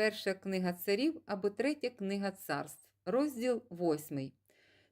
перша книга царів або третя книга царств, розділ 8.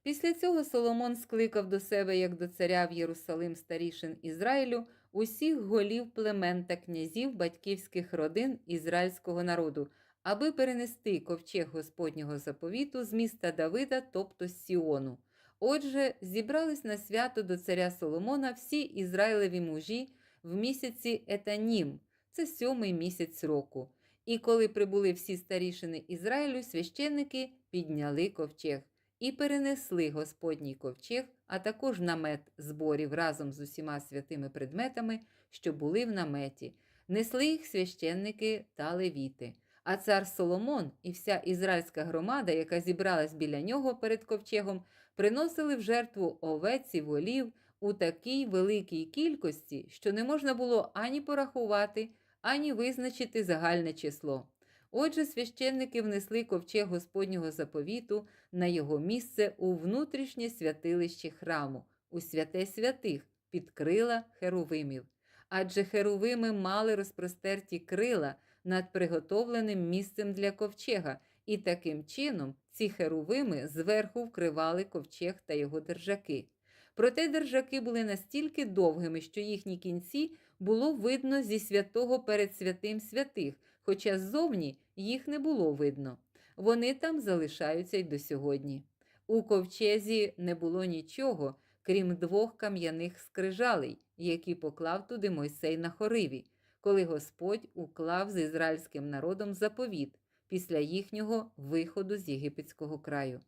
Після цього Соломон скликав до себе, як до царя в Єрусалим старішин Ізраїлю, усіх голів племен та князів батьківських родин ізраїльського народу, аби перенести ковчег Господнього заповіту з міста Давида, тобто Сіону. Отже, зібрались на свято до царя Соломона всі Ізраїлеві мужі в місяці Етанім, це сьомий місяць року. І коли прибули всі старішини Ізраїлю, священники підняли ковчег і перенесли Господній ковчег, а також намет зборів разом з усіма святими предметами, що були в наметі. Несли їх священники та левіти. А цар Соломон і вся ізраїльська громада, яка зібралась біля нього перед ковчегом, приносили в жертву овець і волів у такій великій кількості, що не можна було ані порахувати, ані визначити загальне число. Отже, священники внесли ковчег Господнього заповіту на його місце у внутрішнє святилище храму, у святе святих, під крила херувимів. Адже херувими мали розпростерті крила над приготовленим місцем для ковчега, і таким чином ці херувими зверху вкривали ковчег та його держаки. Проте держаки були настільки довгими, що їхні кінці було видно зі святого перед святим святих, хоча ззовні їх не було видно. Вони там залишаються й до сьогодні. У ковчезі не було нічого, крім двох кам'яних скрижалей, які поклав туди Мойсей на хориві, коли Господь уклав з ізраїльським народом заповіт після їхнього виходу з єгипетського краю.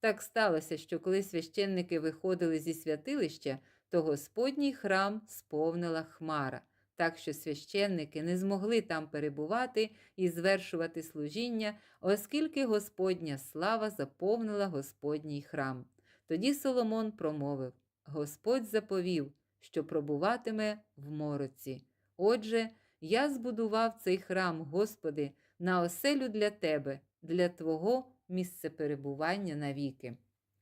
Так сталося, що коли священники виходили зі святилища, то Господній храм сповнила хмара, так що священники не змогли там перебувати і звершувати служіння, оскільки Господня слава заповнила Господній храм. Тоді Соломон промовив: Господь заповів, що пробуватиме в мороці. Отже, я збудував цей храм, Господи, на оселю для Тебе, для Твого місце перебування навіки.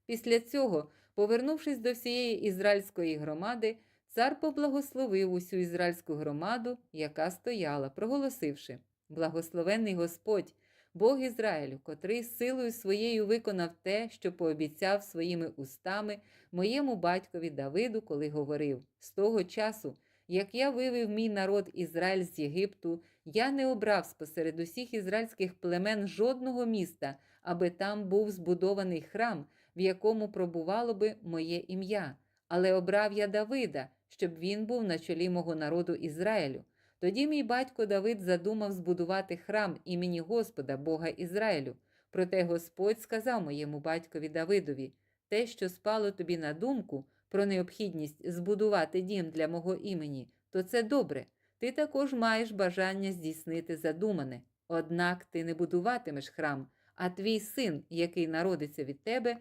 Після цього, повернувшись до всієї ізраїльської громади, цар поблагословив усю ізраїльську громаду, яка стояла, проголосивши: Благословенний Господь, Бог Ізраїлю, котрий силою своєю виконав те, що пообіцяв своїми устами моєму батькові Давиду, коли говорив: з того часу, як я вивів мій народ Ізраїль з Єгипту, я не обрав спосеред усіх ізраїльських племен жодного міста, аби там був збудований храм, в якому пробувало би моє ім'я. Але обрав я Давида, щоб він був на чолі мого народу Ізраїлю. Тоді мій батько Давид задумав збудувати храм імені Господа, Бога Ізраїлю. Проте Господь сказав моєму батькові Давидові: те, що спало тобі на думку про необхідність збудувати дім для мого імені, то це добре. Ти також маєш бажання здійснити задумане. Однак ти не будуватимеш храм, а твій син, який народиться від тебе,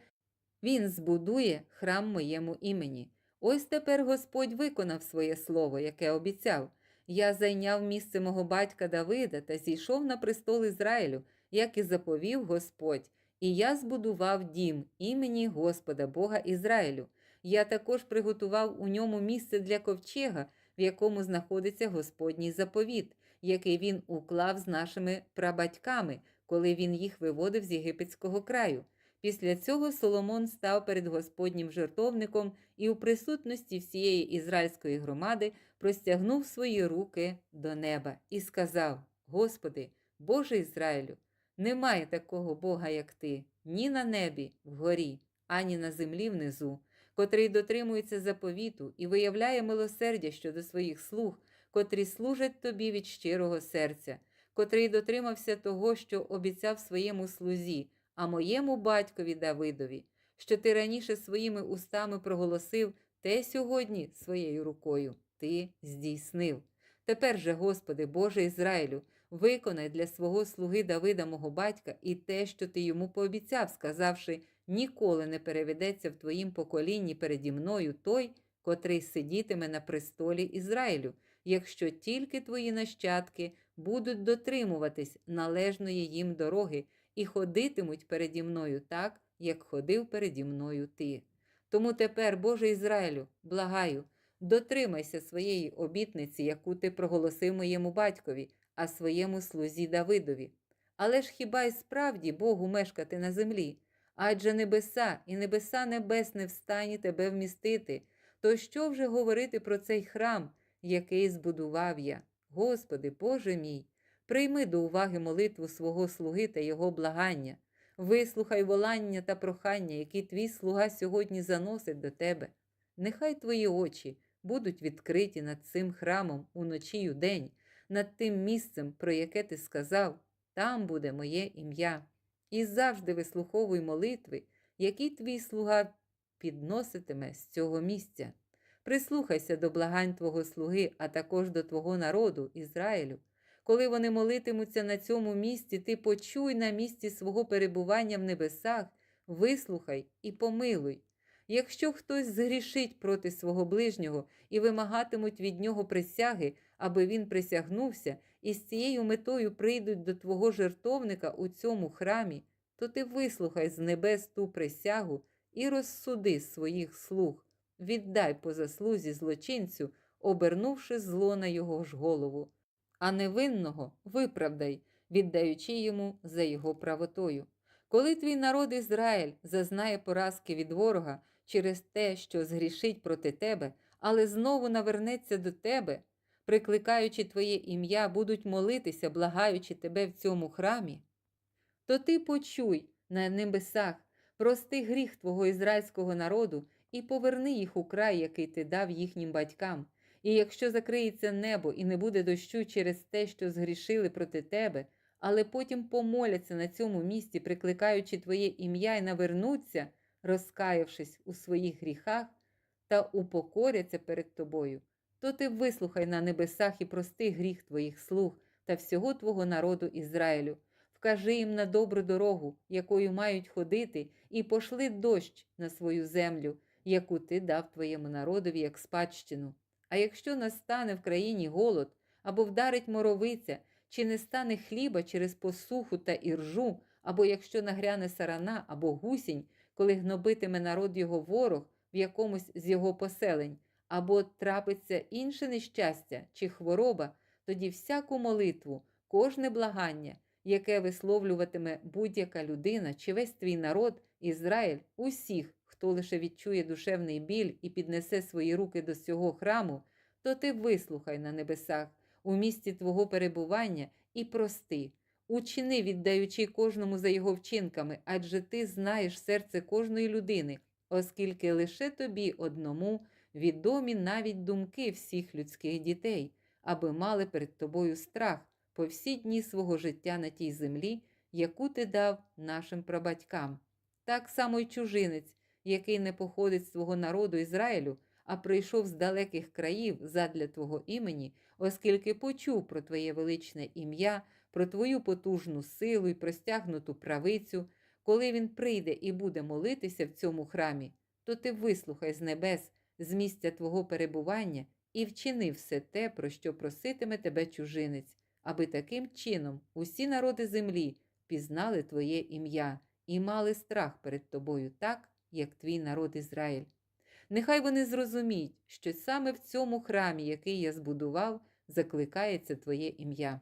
він збудує храм моєму імені. Ось тепер Господь виконав своє слово, яке обіцяв. Я зайняв місце мого батька Давида та зійшов на престол Ізраїлю, як і заповів Господь, і я збудував дім імені Господа Бога Ізраїлю. Я також приготував у ньому місце для ковчега, в якому знаходиться Господній заповіт, який він уклав з нашими прабатьками, коли він їх виводив з єгипетського краю. Після цього Соломон став перед Господнім жертовником і у присутності всієї ізраїльської громади простягнув свої руки до неба і сказав: Господи, Боже Ізраїлю, немає такого Бога, як ти, ні на небі, вгорі, ані на землі внизу, котрий дотримується заповіту і виявляє милосердя щодо своїх слуг, котрі служать тобі від щирого серця, котрий дотримався того, що обіцяв своєму слузі а моєму батькові Давидові, що ти раніше своїми устами проголосив те сьогодні своєю рукою ти здійснив. Тепер же, Господи, Боже Ізраїлю, виконай для свого слуги Давида, мого батька, і те, що ти йому пообіцяв, сказавши, ніколи не переведеться в твоїм поколінні переді мною той, котрий сидітиме на престолі Ізраїлю, якщо тільки твої нащадки будуть дотримуватись належної їм дороги і ходитимуть переді мною так, як ходив переді мною ти. Тому тепер, Боже Ізраїлю, благаю, дотримайся своєї обітниці, яку ти проголосив моєму батькові, а своєму слузі Давидові. Але ж хіба й справді Богу мешкати на землі? Адже небеса і небеса небесне встані тебе вмістити. То що вже говорити про цей храм, який збудував я? Господи, Боже мій, прийми до уваги молитву свого слуги та його благання. Вислухай волання та прохання, які твій слуга сьогодні заносить до тебе. Нехай твої очі будуть відкриті над цим храмом уночі й удень, над тим місцем, про яке ти сказав, там буде моє ім'я. І завжди вислуховуй молитви, які твій слуга підноситиме з цього місця. Прислухайся до благань Твого слуги, а також до Твого народу, Ізраїлю. Коли вони молитимуться на цьому місці, ти почуй на місці свого перебування в небесах, вислухай і помилуй. Якщо хтось згрішить проти свого ближнього і вимагатимуть від нього присяги, аби він присягнувся, і з цією метою прийдуть до твого жертовника у цьому храмі, то ти вислухай з небес ту присягу і розсуди своїх слуг, віддай по заслузі злочинцю, обернувши зло на його ж голову, а невинного виправдай, віддаючи йому за його правотою. Коли твій народ Ізраїль зазнає поразки від ворога через те, що згрішить проти тебе, але знову навернеться до тебе, прикликаючи твоє ім'я, будуть молитися, благаючи тебе в цьому храмі, то ти почуй на небесах, прости гріх твого ізраїльського народу і поверни їх у край, який ти дав їхнім батькам. І якщо закриється небо і не буде дощу через те, що згрішили проти тебе, але потім помоляться на цьому місці, прикликаючи твоє ім'я і навернуться, розкаявшись у своїх гріхах та упокоряться перед тобою, то ти вислухай на небесах і прости гріх твоїх слуг та всього твого народу Ізраїлю. Вкажи їм на добру дорогу, якою мають ходити, і пошли дощ на свою землю, яку ти дав твоєму народові як спадщину. А якщо настане в країні голод або вдарить моровиця, чи не стане хліба через посуху та іржу, або якщо нагряне сарана або гусінь, коли гнобитиме народ його ворог в якомусь з його поселень, або трапиться інше нещастя чи хвороба, тоді всяку молитву, кожне благання, яке висловлюватиме будь-яка людина чи весь твій народ, Ізраїль, усіх, хто лише відчує душевний біль і піднесе свої руки до цього храму, то ти вислухай на небесах у місці твого перебування і прости, учини, віддаючи кожному за його вчинками, адже ти знаєш серце кожної людини, оскільки лише тобі одному відомі навіть думки всіх людських дітей, аби мали перед тобою страх по всі дні свого життя на тій землі, яку ти дав нашим прабатькам. Так само й чужинець, який не походить з твого народу Ізраїлю, а прийшов з далеких країв задля Твого імені, оскільки почув про Твоє величне ім'я, про Твою потужну силу і простягнуту правицю, коли він прийде і буде молитися в цьому храмі, то ти вислухай з небес, з місця Твого перебування і вчини все те, про що проситиме тебе чужинець, аби таким чином усі народи землі пізнали Твоє ім'я і мали страх перед тобою так, як твій народ Ізраїль. Нехай вони зрозуміють, що саме в цьому храмі, який я збудував, закликається Твоє ім'я.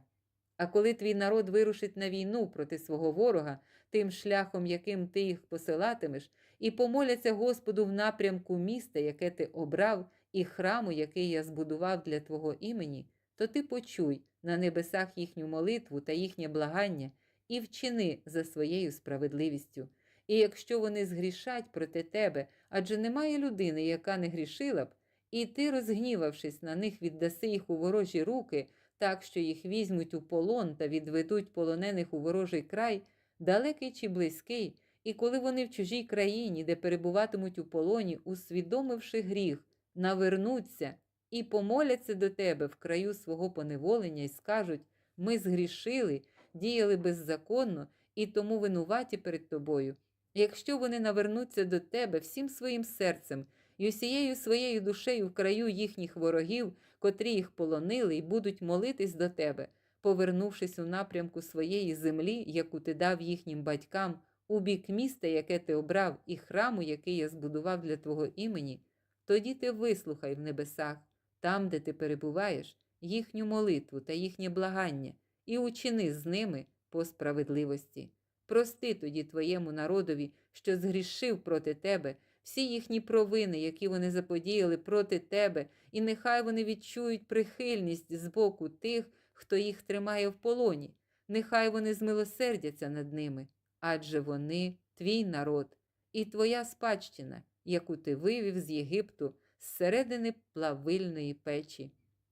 А коли твій народ вирушить на війну проти свого ворога, тим шляхом, яким ти їх посилатимеш, і помоляться Господу в напрямку міста, яке ти обрав, і храму, який я збудував для Твого імені, то ти почуй на небесах їхню молитву та їхнє благання і вчини за своєю справедливістю. І якщо вони згрішать проти тебе, адже немає людини, яка не грішила б, і ти, розгнівавшись на них, віддаси їх у ворожі руки, так що їх візьмуть у полон та відведуть полонених у ворожий край, далекий чи близький, і коли вони в чужій країні, де перебуватимуть у полоні, усвідомивши гріх, навернуться і помоляться до тебе в краю свого поневолення і скажуть: ми згрішили, діяли беззаконно і тому винуваті перед тобою. Якщо вони навернуться до тебе всім своїм серцем і усією своєю душею в краю їхніх ворогів, котрі їх полонили, і будуть молитись до тебе, повернувшись у напрямку своєї землі, яку ти дав їхнім батькам, у бік міста, яке ти обрав, і храму, який я збудував для твого імені, тоді ти вислухай в небесах, там, де ти перебуваєш, їхню молитву та їхнє благання, і учини з ними по справедливості. Прости тоді твоєму народові, що згрішив проти тебе, всі їхні провини, які вони заподіяли проти тебе, і нехай вони відчують прихильність з боку тих, хто їх тримає в полоні. Нехай вони змилосердяться над ними, адже вони твій народ і твоя спадщина, яку ти вивів з Єгипту зсередини плавильної печі.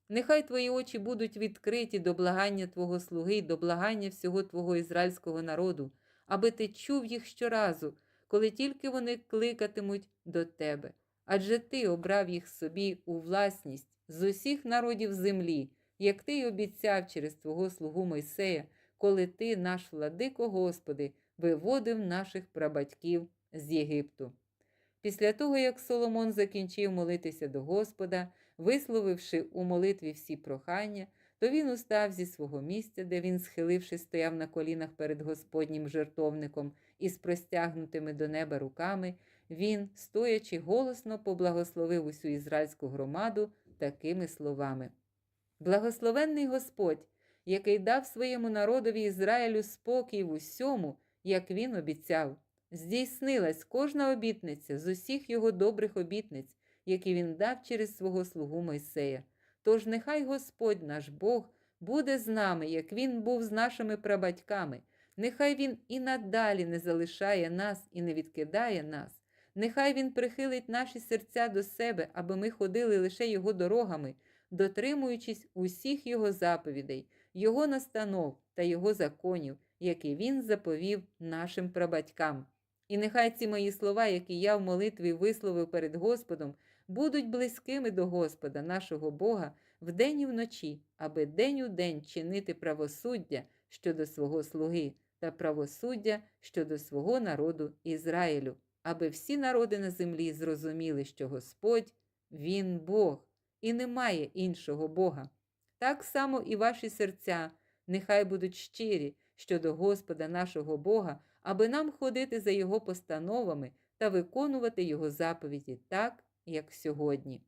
Нехай твої очі будуть відкриті до благання Твого слуги до благання всього Твого ізраїльського народу, аби ти чув їх щоразу, коли тільки вони кликатимуть до тебе. Адже ти обрав їх собі у власність з усіх народів землі, як ти й обіцяв через Твого слугу Мойсея, коли ти, наш владико Господи, виводив наших прабатьків з Єгипту. Після того, як Соломон закінчив молитися до Господа, висловивши у молитві всі прохання, то він устав зі свого місця, де він, схиливши, стояв на колінах перед Господнім жертовником і з простягнутими до неба руками, він, стоячи, голосно поблагословив усю ізраїльську громаду такими словами: Благословенний Господь, який дав своєму народові Ізраїлю спокій в усьому, як він обіцяв. Здійснилась кожна обітниця з усіх його добрих обітниць, які він дав через свого слугу Мойсея. Тож нехай Господь наш Бог буде з нами, як Він був з нашими прабатьками. Нехай Він і надалі не залишає нас і не відкидає нас. Нехай Він прихилить наші серця до себе, аби ми ходили лише Його дорогами, дотримуючись усіх Його заповідей, Його настанов та Його законів, які Він заповів нашим прабатькам. І нехай ці мої слова, які я в молитві висловив перед Господом, будуть близькими до Господа, нашого Бога, вдень і вночі, аби день у день чинити правосуддя щодо свого слуги та правосуддя щодо свого народу Ізраїлю, аби всі народи на землі зрозуміли, що Господь Він Бог, і немає іншого Бога. Так само і ваші серця нехай будуть щирі щодо Господа нашого Бога, аби нам ходити за Його постановами та виконувати Його заповіді так, як сьогодні.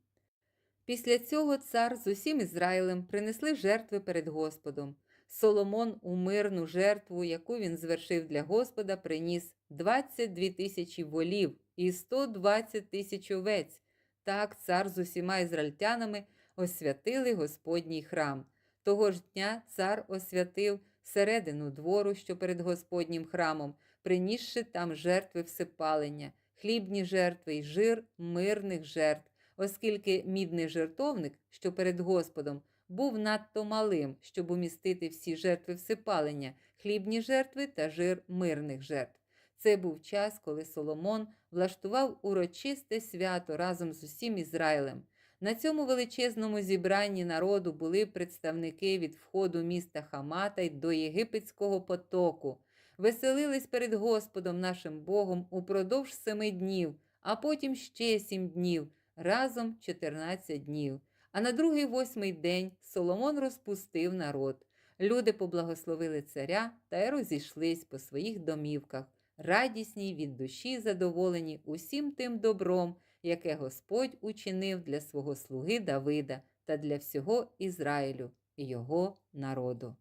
Після цього цар з усім Ізраїлем принесли жертви перед Господом. Соломон у мирну жертву, яку він звершив для Господа, приніс 22 тисячі волів і 120 тисяч овець. Так цар з усіма ізраїльтянами освятили Господній храм. Того ж дня цар освятив середину двору, що перед Господнім храмом, принісши там жертви всепалення, хлібні жертви й жир мирних жертв, оскільки мідний жертовник, що перед Господом, був надто малим, щоб умістити всі жертви всепалення, хлібні жертви та жир мирних жертв. Це був час, коли Соломон влаштував урочисте свято разом з усім Ізраїлем. На цьому величезному зібранні народу були представники від входу міста Хамата й до Єгипетського потоку, веселились перед Господом нашим Богом упродовж семи днів, а потім ще сім днів, разом 14 днів. А на другий восьмий день Соломон розпустив народ. Люди поблагословили царя та й розійшлись по своїх домівках, радісні від душі задоволені усім тим добром, яке Господь учинив для свого слуги Давида та для всього Ізраїлю, його народу.